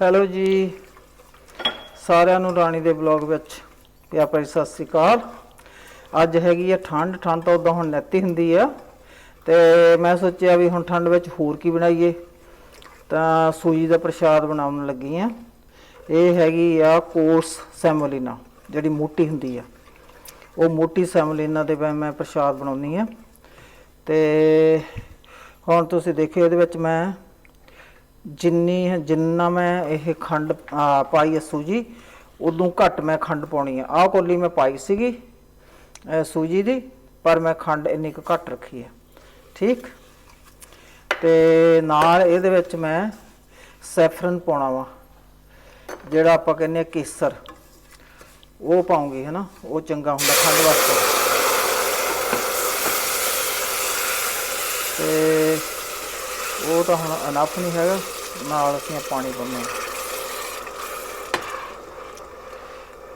Hello ਜੀ। ਸਾਰਿਆਂ ਨੂੰ ਰਾਣੀ ਦੇ ਬਲੌਗ ਵਿੱਚ ਪਿਆਰ ਭਰੀ ਸਤਿ ਸ੍ਰੀ ਅਕਾਲ। ਅੱਜ ਹੈਗੀ ਆ ਠੰਡ ਠੰਡ ਤਾਂ ਉਦੋਂ ਹੁਣ ਨੈਤੀ ਹੁੰਦੀ ਆ। ਤੇ ਮੈਂ ਸੋਚਿਆ ਵੀ ਹੁਣ ਠੰਡ ਵਿੱਚ ਹੋਰ ਕੀ ਬਣਾਈਏ। ਤਾਂ ਸੂਜੀ ਦਾ ਪ੍ਰਸ਼ਾਦ ਬਣਾਉਣ ਲੱਗੀ ਆ। ਇਹ ਹੈਗੀ ਆ ਕੋਰਸ ਸੈਮੋਲੀਨਾ, ਜਿਹੜੀ ਮੋਟੀ ਹੁੰਦੀ ਆ। ਉਹ ਮੋਟੀ ਸੈਮੋਲੀਨਾ ਦੇ ਮੈਂ ਮੈਂ ਪ੍ਰਸ਼ਾਦ ਬਣਾਉਣੀ ਆ। ਤੇ ਹੁਣ ਤੁਸੀਂ ਦੇਖਿਓ ਇਹਦੇ ਵਿੱਚ ਮੈਂ ਜਿੰਨੀ ਜਿੰਨਾ ਮੈਂ ਇਹ ਖੰਡ ਪਾਈ ਹੈ ਸੂਜੀ, ਉਦੋਂ ਘੱਟ ਮੈਂ ਖੰਡ ਪਾਉਣੀ ਹੈ। ਆਹ ਕੋਲੀ ਮੈਂ ਪਾਈ ਸੀਗੀ ਸੂਜੀ ਦੀ, ਪਰ ਮੈਂ ਖੰਡ ਇੰਨੀ ਕੁ ਘੱਟ ਰੱਖੀ ਹੈ। ਠੀਕ? ਤੇ ਨਾਲ ਇਹਦੇ ਵਿੱਚ ਮੈਂ ਸੈਫਰਨ ਪਾਉਣਾ ਵਾ, ਜਿਹੜਾ ਆਪਾਂ ਕਹਿੰਦੇ ਆ ਕੇਸਰ। ਉਹ ਪਾਉਂਗੀ ਹਨਾ ਉਹ ਚੰਗਾ ਹੁੰਦਾ ਖੰਡ ਵਾਸਤੇ। ਤੇ ਉਹ ਤਾਂ ਹੁਣ ਅਨਫ ਨਹੀਂ ਹੈਗਾ, ਨਾਲ ਅਸੀਂ ਪਾਣੀ ਪਾਉਂਦੇ ਹਾਂ।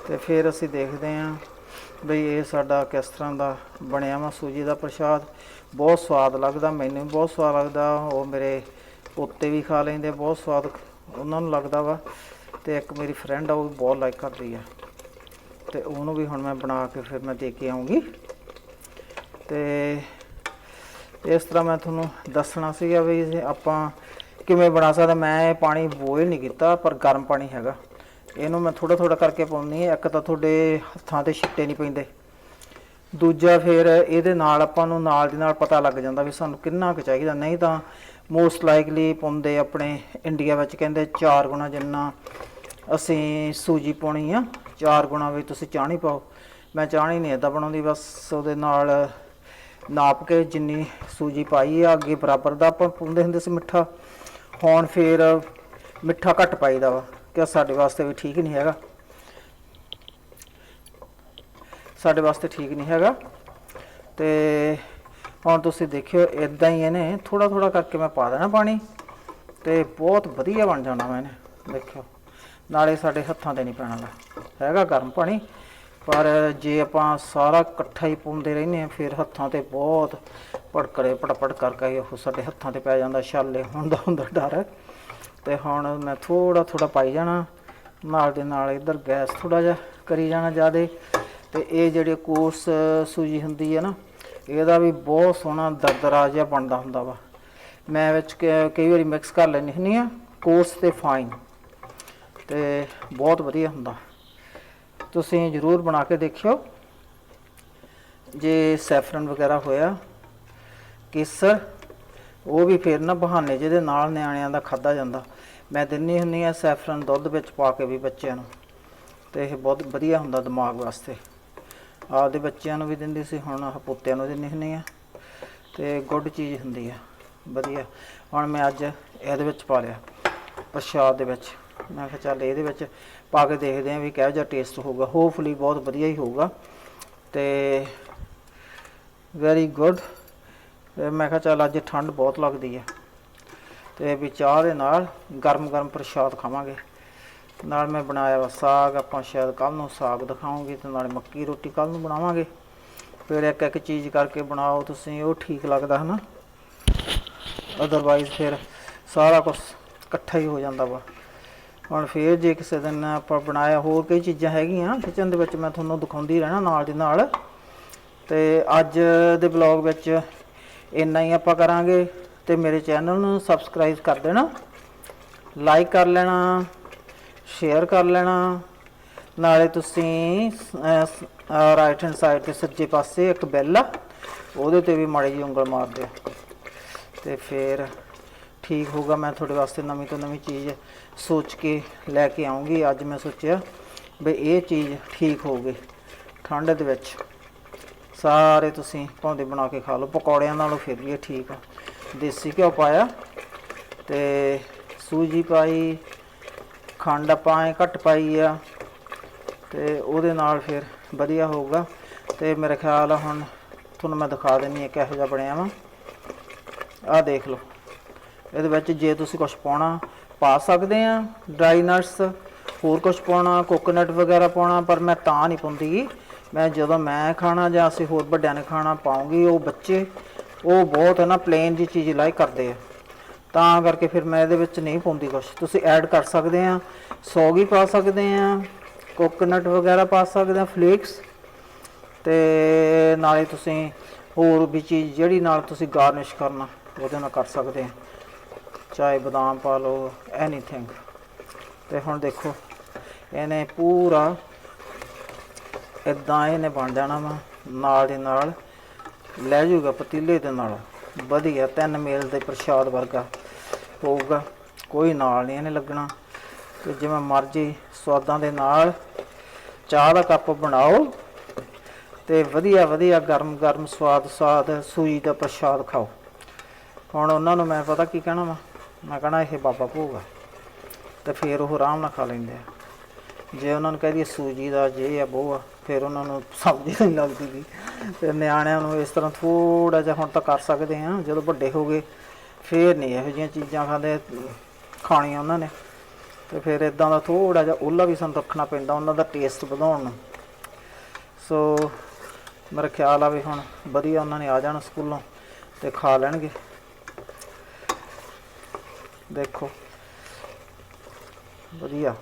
ਤੇ ਫਿਰ ਅਸੀਂ ਦੇਖਦੇ ਹਾਂ ਬਈ ਇਹ ਸਾਡਾ ਕਿਸ ਤਰ੍ਹਾਂ ਦਾ ਬਣਿਆ ਵਾ ਸੂਜੀ ਦਾ ਪ੍ਰਸ਼ਾਦ। ਬਹੁਤ ਸਵਾਦ ਲੱਗਦਾ, ਮੈਨੂੰ ਵੀ ਬਹੁਤ ਸਵਾਦ ਲੱਗਦਾ, ਉਹ ਮੇਰੇ ਪੋਤੇ ਵੀ ਖਾ ਲੈਂਦੇ, ਬਹੁਤ ਸਵਾਦ ਉਹਨਾਂ ਨੂੰ ਲੱਗਦਾ ਵਾ। ਤੇ ਇੱਕ ਮੇਰੀ ਫਰੈਂਡ ਆ, ਉਹ ਵੀ ਬਹੁਤ ਲਾਈਕ ਕਰਦੀ ਆ। ਤੇ ਉਹਨੂੰ ਵੀ ਹੁਣ ਮੈਂ ਬਣਾ ਕੇ ਫਿਰ ਮੈਂ ਦੇ ਕੇ ਆਉਂਗੀ। ਤੇ ਇਸ ਤਰ੍ਹਾਂ ਮੈਂ ਤੁਹਾਨੂੰ ਦੱਸਣਾ ਸੀਗਾ ਵੀ ਆਪਾਂ ਕਿਵੇਂ ਬਣਾ ਸਕਦੇ, ਮੈਂ ਇਹ ਪਾਣੀ ਬੋਇਲ ਨਹੀਂ ਕੀਤਾ, ਪਰ ਗਰਮ ਪਾਣੀ ਹੈਗਾ। ਇਹਨੂੰ ਮੈਂ ਥੋੜਾ ਥੋੜਾ ਕਰਕੇ ਪਾਉਣੀ ਹੈ, ਇੱਕ ਤਾਂ ਤੁਹਾਡੇ ਹੱਥਾਂ ਤੇ ਛਿੱਟੇ ਨਹੀਂ ਪੈਂਦੇ। ਦੂਜਾ ਫਿਰ ਇਹਦੇ ਨਾਲ ਆਪਾਂ ਨੂੰ ਨਾਲ ਦੀ ਨਾਲ ਪਤਾ ਲੱਗ ਜਾਂਦਾ ਵੀ ਸਾਨੂੰ ਕਿੰਨਾ ਕੁ ਚਾਹੀਦਾ। ਨਹੀਂ ਤਾਂ ਮੋਸਟ ਲਾਈਕਲੀ ਪਾਉਂਦੇ ਆਪਣੇ ਇੰਡੀਆ ਵਿੱਚ ਕਹਿੰਦੇ 4 ਗੁਣਾ ਜਿੰਨਾ ਅਸੀਂ ਸੂਜੀ ਪਾਉਣੀ ਆ 4 ਗੁਣਾ ਵੀ ਤੁਸੀਂ ਚਾਹਣੀ ਪਾਓ। ਮੈਂ ਚਾਹਣੀ ਨਹੀਂ ਇਦਾਂ ਬਣਾਉਂਦੀ, ਬਸ ਉਹਦੇ ਨਾਲ ਨਾਪ ਕੇ ਜਿੰਨੀ ਸੂਜੀ ਪਾਈ ਆ, ਅੱਗੇ ਬਰਾਬਰ ਦਾ ਆਪਾਂ ਪਾਉਂਦੇ ਹੁੰਦੇ ਸੀ ਮਿੱਠਾ। ਹੁਣ ਫੇਰ ਮਿੱਠਾ ਘੱਟ ਪਾਈਦਾ ਵਾ ਕਿ ਸਾਡੇ ਵਾਸਤੇ ਵੀ ਠੀਕ ਨਹੀਂ ਹੈਗਾ। ਸਾਡੇ ਵਾਸਤੇ ਠੀਕ ਨਹੀਂ ਹੈਗਾ। ਤੇ ਹੁਣ ਤੁਸੀਂ ਦੇਖਿਓ ਇਦਾਂ ਹੀ ਇਹਨੇ ਥੋੜਾ ਥੋੜਾ ਕਰਕੇ ਮੈਂ ਪਾ ਦੇਣਾ ਪਾਣੀ, ਤੇ ਬਹੁਤ ਵਧੀਆ ਬਣ ਜਾਣਾ ਵਾ ਇਹਨੇ, ਦੇਖਿਓ। ਨਾਲੇ ਸਾਡੇ ਹੱਥਾਂ ਤੇ ਨਹੀਂ ਪੈਣਾ ਹੈਗਾ ਗਰਮ ਪਾਣੀ। ਪਰ ਜੇ ਆਪਾਂ ਸਾਰਾ ਇਕੱਠਾ ਹੀ ਪਾਉਂਦੇ ਰਹਿੰਦੇ ਆ ਫਿਰ ਹੱਥਾਂ ਤੇ ਬਹੁਤ ਭੜਕੜੇ ਪਟਪਟ ਕਰਕੇ ਉਹ ਸਾਡੇ ਹੱਥਾਂ ਤੇ ਪੈ ਜਾਂਦਾ ਛਾਲੇ ਹੋਣ ਦਾ ਹੁੰਦਾ ਡਰ। ਤੇ ਹੁਣ ਮੈਂ ਥੋੜਾ ਥੋੜਾ ਪਾਈ ਜਾਣਾ, ਨਾਲ ਦੇ ਨਾਲ ਇਧਰ ਗੈਸ ਥੋੜਾ ਜਿਹਾ ਕਰੀ ਜਾਣਾ ਜਿਆਦੇ। ਤੇ ਇਹ ਜਿਹੜੇ ਕੋਰਸ ਸੂਜੀ ਹੁੰਦੀ ਹੈ ਨਾ, ਇਹਦਾ ਵੀ ਬਹੁਤ ਸੋਹਣਾ ਦਰਦਰਾ ਜਿਹਾ ਬਣਦਾ ਹੁੰਦਾ ਵਾ। ਮੈਂ ਵਿੱਚ ਕ- ਕਈ ਵਾਰੀ ਮਿਕਸ ਕਰ ਲੈਂਦੀ ਹੁੰਦੀ ਆ ਕੋਰਸ ਤੇ ਫਾਈਨ ਤੇ ਬਹੁਤ ਵਧੀਆ ਹੁੰਦਾ। ਤੁਸੀਂ ਜਰੂਰ ਬਣਾ ਕੇ ਦੇਖਿਓ। ਜੇ ਸੈਫਰਨ ਵਗੈਰਾ ਹੋਇਆ, ਕੇਸਰ, ਉਹ ਵੀ ਫਿਰ ਨਾ ਬਹਾਨੇ ਜਿਹਦੇ ਨਾਲ ਨਿਆਣਿਆਂ ਦਾ ਖਾਦਾ ਜਾਂਦਾ। ਮੈਂ ਦਿੰਨੀ ਹੁੰਨੀ ਆ ਸੈਫਰਨ ਦੁੱਧ ਵਿੱਚ ਪਾ ਕੇ ਵੀ ਬੱਚਿਆਂ ਨੂੰ। ਤੇ ਇਹ ਬਹੁਤ ਵਧੀਆ ਹੁੰਦਾ ਦਿਮਾਗ ਵਾਸਤੇ। ਆਪਦੇ ਬੱਚਿਆਂ ਨੂੰ ਵੀ ਦਿੰਦੀ ਸੀ, ਹੁਣ ਆਹ ਪੋਤਿਆਂ ਨੂੰ ਦਿੰਨੀ ਹੁੰਨੀ ਆ। ਤੇ ਗੁੱਡ ਚੀਜ਼ ਹੁੰਦੀ ਆ, ਵਧੀਆ। ਹੁਣ ਮੈਂ ਅੱਜ ਇਹਦੇ ਵਿੱਚ ਪਾ ਲਿਆ, ਪ੍ਰਸ਼ਾਦ ਦੇ ਵਿੱਚ। ਮੈਂ ਕਿਹਾ ਚੱਲ ਇਹਦੇ ਵਿੱਚ ਪਾ ਕੇ ਦੇਖਦੇ ਆਂ ਵੀ ਕਿਹੋ ਜਿਹਾ ਟੇਸਟ ਹੋਊਗਾ। ਹੋਪਫੁਲੀ ਬਹੁਤ ਵਧੀਆ ਹੀ ਹੋਊਗਾ। ਤੇ ਵੈਰੀ ਗੁੱਡ ਤੇ ਮੈਂ ਕਿਹਾ ਚੱਲ ਅੱਜ ਠੰਡ ਬਹੁਤ ਲੱਗਦੀ ਹੈ ਤੇ ਵੀ ਚਾਹ ਦੇ ਨਾਲ ਗਰਮ ਗਰਮ ਪ੍ਰਸ਼ਾਦ ਖਾਵਾਂਗੇ। ਨਾਲ ਮੈਂ ਬਣਾਇਆ ਵਾ ਸਾਗ, ਆਪਾਂ ਸ਼ਾਇਦ ਕੱਲ ਨੂੰ ਸਾਗ ਦਿਖਾਉਂਗੇ ਤੇ ਨਾਲ ਮੱਕੀ ਰੋਟੀ ਕੱਲ ਨੂੰ ਬਣਾਵਾਂਗੇ। ਫਿਰ ਇੱਕ ਇੱਕ ਚੀਜ਼ ਕਰਕੇ ਬਣਾਓ ਤੁਸੀਂ, ਉਹ ਠੀਕ ਲੱਗਦਾ, ਹਨਾ? ਅਦਰਵਾਈਜ਼ ਫਿਰ ਸਾਰਾ ਕੁਝ ਇਕੱਠਾ ਹੀ ਹੋ ਜਾਂਦਾ ਵਾ। ਹੁਣ ਫੇਰ ਜੇ ਕਿਸੇ ਦਿਨ ਆਪਾਂ ਬਣਾਇਆ ਹੋਰ ਕਈ ਚੀਜ਼ਾਂ ਹੈਗੀਆਂ ਕਿਚਨ ਦੇ ਵਿੱਚ ਮੈਂ ਤੁਹਾਨੂੰ ਦਿਖਾਉਂਦੀ ਰਹਿਣਾ ਨਾਲ ਦੀ ਨਾਲ। ਤੇ ਅੱਜ ਦੇ ਬਲੌਗ ਵਿੱਚ ਇੰਨਾ ਹੀ ਆਪਾਂ ਕਰਾਂਗੇ ਤੇ ਮੇਰੇ ਚੈਨਲ ਨੂੰ ਸਬਸਕ੍ਰਾਈਬ ਕਰ ਦੇਣਾ ਲਾਈਕ ਕਰ ਲੈਣਾ ਸ਼ੇਅਰ ਕਰ ਲੈਣਾ। ਨਾਲੇ ਤੁਸੀਂ ਰਾਈਟ ਹੈਂਡ ਸਾਈਡ ਤੇ ਸੱਜੇ ਪਾਸੇ ਇੱਕ ਬੈਲ ਆ, ਉਹਦੇ ਤੇ ਵੀ ਮਾੜੀ ਜਿਹੀ ਉਂਗਲ ਮਾਰ ਦਿਓ। ਤੇ ਫਿਰ ਠੀਕ ਹੋਊਗਾ, ਮੈਂ ਤੁਹਾਡੇ ਵਾਸਤੇ ਨਵੀਂ ਤੋਂ ਨਵੀਂ ਚੀਜ਼ ਸੋਚ ਕੇ ਲੈ ਕੇ ਆਉਂਗੀ। ਅੱਜ ਮੈਂ ਸੋਚਿਆ ਵੀ ਇਹ ਚੀਜ਼ ਠੀਕ ਹੋਊਗੀ, ਠੰਡ ਦੇ ਵਿੱਚ। ਸਾਰੇ ਤੁਸੀਂ ਭੌਂਦੇ ਬਣਾ ਕੇ ਖਾ ਲਓ, ਪਕੌੜਿਆਂ ਨਾਲੋਂ ਫਿਰ ਵੀ ਇਹ ਠੀਕ ਆ। ਦੇਸੀ ਘਿਓ ਪਾਇਆ ਤੇ ਸੂਜੀ ਪਾਈ, ਖੰਡ ਆਪਾਂ ਘੱਟ ਪਾਈ ਆ ਤੇ ਉਹਦੇ ਨਾਲ ਫਿਰ ਵਧੀਆ ਹੋਊਗਾ। ਤੇ ਮੇਰੇ ਖਿਆਲ ਆ ਹੁਣ ਤੁਹਾਨੂੰ ਮੈਂ ਦਿਖਾ ਦਿੰਨੀ ਆ ਕਿਹੋ ਜਿਹਾ ਬਣਿਆ ਵਾ। ਆਹ ਦੇਖ ਲਓ। ਇਹਦੇ ਵਿੱਚ ਜੇ ਤੁਸੀਂ ਕੁਝ ਪਾਉਣਾ, ਪਾ ਸਕਦੇ ਆ ਡਰਾਈ ਨਟਸ ਹੋਰ ਕੁਝ ਪਾਉਣਾ ਕੋਕੋਨਟ ਵਗੈਰਾ ਪਾਉਣਾ, ਪਰ ਮੈਂ ਤਾਂ ਨਹੀਂ ਪਾਉਂਦੀ। ਗੀ। ਮੈਂ ਜਦੋਂ ਮੈਂ ਖਾਣਾ ਜਾਂ ਅਸੀਂ ਹੋਰ ਵੱਡਿਆਂ ਨੇ ਖਾਣਾ ਪਾਉਂਗੀ, ਉਹ ਬੱਚੇ, ਉਹ ਬਹੁਤ ਹੈ ਨਾ ਪਲੇਨ ਜੀ ਚੀਜ਼ ਲਾਈਕ ਕਰਦੇ ਆ। ਤਾਂ ਕਰਕੇ ਫਿਰ ਮੈਂ ਇਹਦੇ ਵਿੱਚ ਨਹੀਂ ਪਾਉਂਦੀ ਕੁਛ। ਤੁਸੀਂ ਐਡ ਕਰ ਸਕਦੇ ਆ, ਸੌਗੀ ਪਾ ਸਕਦੇ ਆ ਕੋਕੋਨਟ ਵਗੈਰਾ ਪਾ ਸਕਦੇ ਆ ਫਲੇਕਸ ਤੇ ਨਾਲੇ ਤੁਸੀਂ ਹੋਰ ਵੀ ਚੀਜ਼ ਜਿਹੜੀ ਨਾਲ ਤੁਸੀਂ ਗਾਰਨਿਸ਼ ਕਰਨਾ, ਉਹਦੇ ਨਾਲ ਕਰ ਸਕਦੇ ਆ। ਚਾਹੇ ਬਦਾਮ ਪਾ ਲਓ ਐਨੀਥਿੰਗ ਤੇ ਹੁਣ ਦੇਖੋ, ਇਹਨੇ ਪੂਰਾ ਇਦਾਂ ਇਹਨੇ ਬਣ ਜਾਣਾ ਵਾ, ਨਾਲ ਦੇ ਨਾਲ ਲੈ ਜਾਊਗਾ ਪਤੀਲੇ ਦੇ ਨਾਲ। ਵਧੀਆ, ਤਿੰਨ ਮੇਲ ਦੇ ਪ੍ਰਸ਼ਾਦ ਵਰਗਾ ਹੋਊਗਾ। ਕੋਈ ਨਾਲ ਨਹੀਂ ਇਹਨੇ ਲੱਗਣਾ। ਤੇ ਜਿਵੇਂ ਮਰਜ਼ੀ ਸਵਾਦਾਂ ਦੇ ਨਾਲ ਚਾਹ ਦਾ ਕੱਪ ਬਣਾਓ ਤੇ ਵਧੀਆ ਵਧੀਆ ਗਰਮ ਗਰਮ ਸਵਾਦ ਸਵਾਦ ਸੂਈ ਦਾ ਪ੍ਰਸ਼ਾਦ ਖਾਓ। ਹੁਣ ਉਹਨਾਂ ਨੂੰ ਮੈਂ ਪਤਾ ਕੀ ਕਹਿਣਾ ਵਾ? ਮੈਂ ਕਹਣਾ ਇਹ ਬਾਬਾ ਭੋਗ ਆ। ਤੇ ਫਿਰ ਉਹ ਆਰਾਮ ਨਾਲ ਖਾ ਲੈਂਦੇ ਆ। ਜੇ ਉਹਨਾਂ ਨੂੰ ਕਹਿ ਦਈਏ ਸੂਜੀ ਦਾ ਜੇ ਆ ਉਹ ਆ, ਫਿਰ ਉਹਨਾਂ ਨੂੰ ਸਮਝ ਨਹੀਂ ਲੱਗਦੀ ਗੀ। ਤੇ ਨਿਆਣਿਆਂ ਨੂੰ ਇਸ ਤਰ੍ਹਾਂ ਥੋੜਾ ਜਿਹਾ ਹੁਣ ਤਾਂ ਕਰ ਸਕਦੇ ਆ ਜਦੋਂ ਵੱਡੇ ਹੋ ਗਏ, ਫਿਰ ਨਹੀਂ ਇਹੋ ਜਿਹੀਆਂ ਚੀਜ਼ਾਂ ਖਾਂਦੇ, ਖਾਣੀਆਂ ਉਹਨਾਂ ਨੇ। ਤੇ ਫਿਰ ਇਦਾਂ ਦਾ ਥੋੜਾ ਜਿਹਾ ਉਹਲਾ ਵੀ ਸਾਨੂੰ ਰੱਖਣਾ ਪੈਂਦਾ, ਉਹਨਾਂ ਦਾ ਟੇਸਟ ਵਧਾਉਣ ਨੂੰ। ਸੋ ਮੇਰਾ ਖਿਆਲ ਆ ਵੀ ਹੁਣ ਵਧੀਆ ਉਹਨਾਂ ਨੇ ਆ ਜਾਣਾ ਸਕੂਲੋਂ ਤੇ ਖਾ ਲੈਣਗੇ। ਦੇਖੋ। ਵਧੀਆ।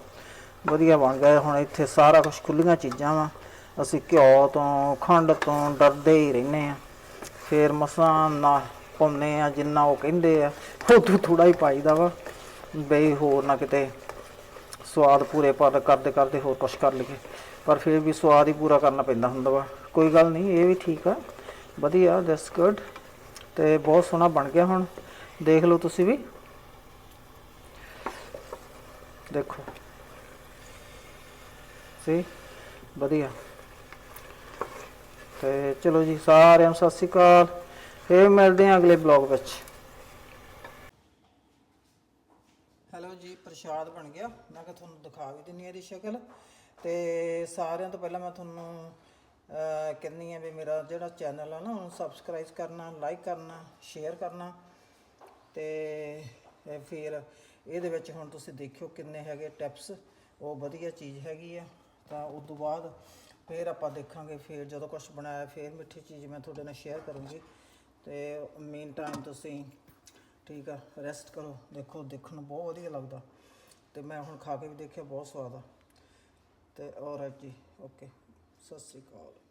ਵਧੀਆ ਬਣ ਗਿਆ। ਹੁਣ ਇੱਥੇ ਸਾਰਾ ਕੁਝ ਖੁੱਲੀਆਂ ਚੀਜ਼ਾਂ ਵਾ। ਅਸੀਂ ਘਿਓ ਤੋਂ, ਖੰਡ ਤੋਂ ਡਰਦੇ ਹੀ ਰਹਿੰਦੇ ਆ। ਫੇਰ ਮਸਾਂ ਨਾ ਪਾਉਂਦੇ ਆ, ਜਿੰਨਾ ਉਹ ਕਹਿੰਦੇ ਆ ਉਹ ਤੋਂ ਥੋੜਾ ਹੀ ਪਾਈਦਾ ਵਾ। ਬਈ ਹੋਰ ਨਾ ਕਿਤੇ ਸਵਾਦ ਪੂਰੇ ਪਰ ਕਰਦੇ ਕਰਦੇ ਹੋਰ ਕੁਛ ਕਰ ਲਈਏ। ਪਰ ਫਿਰ ਵੀ ਸਵਾਦ ਹੀ ਪੂਰਾ ਕਰਨਾ ਪੈਂਦਾ ਹੁੰਦਾ ਵਾ। ਕੋਈ ਗੱਲ ਨਹੀਂ, ਇਹ ਵੀ ਠੀਕ ਆ। ਵਧੀਆ ਦੈਟਸ ਗੁੱਡ ਤੇ ਬਹੁਤ ਸੋਹਣਾ ਬਣ ਗਿਆ ਹੁਣ। ਦੇਖ ਲਓ ਤੁਸੀਂ ਵੀ। ਦੇਖੋ। ਸੀ? ਵਧੀਆ। ਤੇ ਚਲੋ ਜੀ ਸਾਰਿਆਂ ਨੂੰ ਸਤਿ ਸ਼੍ਰੀ ਅਕਾਲ। ਫੇਰ ਮਿਲਦੇ ਹਾਂ ਅਗਲੇ ਬਲੌਗ ਵਿੱਚ। ਹੈਲੋ ਜੀ ਪ੍ਰਸ਼ਾਦ ਬਣ ਗਿਆ। ਮੈਂ ਕਿਹਾ ਤੁਹਾਨੂੰ ਦਿਖਾ ਵੀ ਦਿੰਨੀ ਆ ਇਹਦੀ ਸ਼ਕਲ। ਤੇ ਸਾਰਿਆਂ ਤੋਂ ਪਹਿਲਾਂ ਮੈਂ ਤੁਹਾਨੂੰ ਅਹ, ਕਹਿੰਦੀ ਆ ਵੀ ਮੇਰਾ ਜਿਹੜਾ ਚੈਨਲ ਆ ਨਾ ਉਹਨੂੰ ਸਬਸਕ੍ਰਾਈਬ ਕਰਨਾ ਲਾਈਕ ਕਰਨਾ ਸ਼ੇਅਰ ਕਰਨਾ। ਤੇ ਫਿਰ ਇਹਦੇ ਵਿੱਚ ਹੁਣ ਤੁਸੀਂ ਦੇਖਿਓ ਕਿੰਨੇ ਹੈਗੇ ਟਿਪਸ ਉਹ ਵਧੀਆ ਚੀਜ਼ ਹੈਗੀ ਆ। ਤਾਂ ਉਸ ਤੋਂ ਬਾਅਦ ਫਿਰ ਆਪਾਂ ਦੇਖਾਂਗੇ, ਫਿਰ ਜਦੋਂ ਕੁਝ ਬਣਾਇਆ, ਫਿਰ ਮਿੱਠੀ ਚੀਜ਼ ਮੈਂ ਤੁਹਾਡੇ ਨਾਲ ਸ਼ੇਅਰ ਕਰੂੰਗੀ। ਤੇ ਮੇਨ ਟਾਈਮ ਤੁਸੀਂ ਠੀਕ ਆ ਰੈਸਟ ਕਰੋ। ਦੇਖੋ, ਦੇਖਣ ਨੂੰ ਬਹੁਤ ਵਧੀਆ ਲੱਗਦਾ। ਤੇ ਮੈਂ ਹੁਣ ਖਾ ਕੇ ਵੀ ਦੇਖਿਆ, ਬਹੁਤ ਸਵਾਦ ਆ। ਤੇ ਔਰ ਜੀ ਓਕੇ ਸਤਿ ਸ੍ਰੀ ਅਕਾਲ।